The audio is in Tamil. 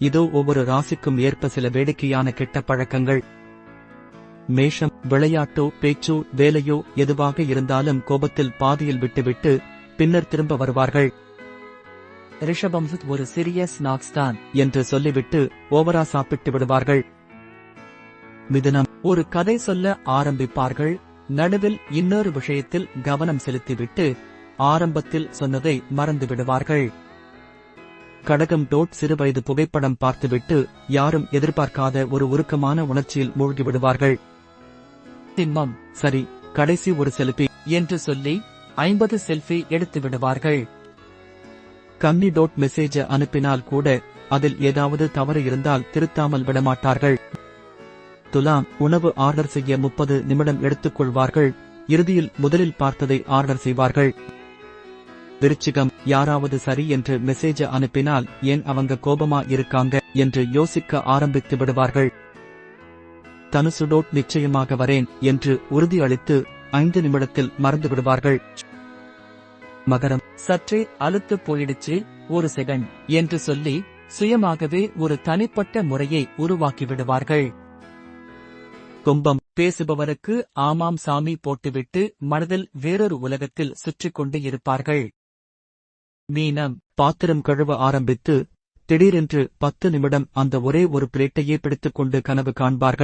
இதோ ஒவ்வொரு ராசிக்கும் ஏற்ப சில வேடிக்கையான கெட்ட பழக்கங்கள். மேஷம் விளையாட்டோ பேச்சோ வேலையோ எதுவாக இருந்தாலும் கோபத்தில் பாதியில் விட்டுவிட்டு பின்னர் திரும்ப வருவார்கள். ரிஷபம் ஒரு சிறிய ஸ்நாக்ஸ் தான் என்று சொல்லிவிட்டு ஓவரா சாப்பிட்டு விடுவார்கள். மிதுனம் ஒரு கதை சொல்ல ஆரம்பிப்பார்கள். நடுவில் இன்னொரு விஷயத்தில் கவனம் செலுத்திவிட்டு ஆரம்பத்தில் சொன்னதை மறந்து விடுவார்கள். கடகம் டோட் சிறுவயது புகைப்படம் பார்த்துவிட்டு யாரும் எதிர்பார்க்காத ஒரு உருக்கமான உணர்ச்சியில் மூழ்கி விடுவார்கள் திண்மம் சரி கடைசி ஒரு செல்ஃபி என்று சொல்லி ஐம்பது செல்ஃபி எடுத்து விடுவார்கள். கம்மி டோட் மெசேஜ் அனுப்பினால் கூட அதில் ஏதாவது தவறு இருந்தால் திருத்தாமல் விடமாட்டார்கள். துலாம் உணவு ஆர்டர் செய்ய முப்பது நிமிடம் எடுத்துக்கொள்வார்கள். இறுதியில் முதலில் பார்த்ததை ஆர்டர் செய்வார்கள். விருச்சிகம் யாராவது சரி என்று மெசேஜ் அனுப்பினால் ஏன் அவங்க கோபமா இருக்காங்க என்று யோசிக்க ஆரம்பித்து விடுவார்கள். தனுசுடோட் நிச்சயமாக வரேன் என்று உறுதியளித்து ஐந்து நிமிடத்தில் மறந்து விடுவார்கள். மகரம் சற்றே அழுத்து போயிடுச்சு ஒரு செகண்ட் என்று சொல்லி சுயமாகவே ஒரு தனிப்பட்ட முறையை உருவாக்கி விடுவார்கள். கும்பம் பேசுபவருக்கு ஆமாம் சாமி போட்டுவிட்டு மனதில் வேறொரு உலகத்தில் சுற்றிக் கொண்டு இருப்பார்கள். மீனம் பாத்திரம் கழுவ ஆரம்பித்து திடீரென்று பத்து நிமிடம் அந்த ஒரே ஒரு பிளேட்டையே பிடித்துக்கொண்டு கனவு காண்பார்கள்.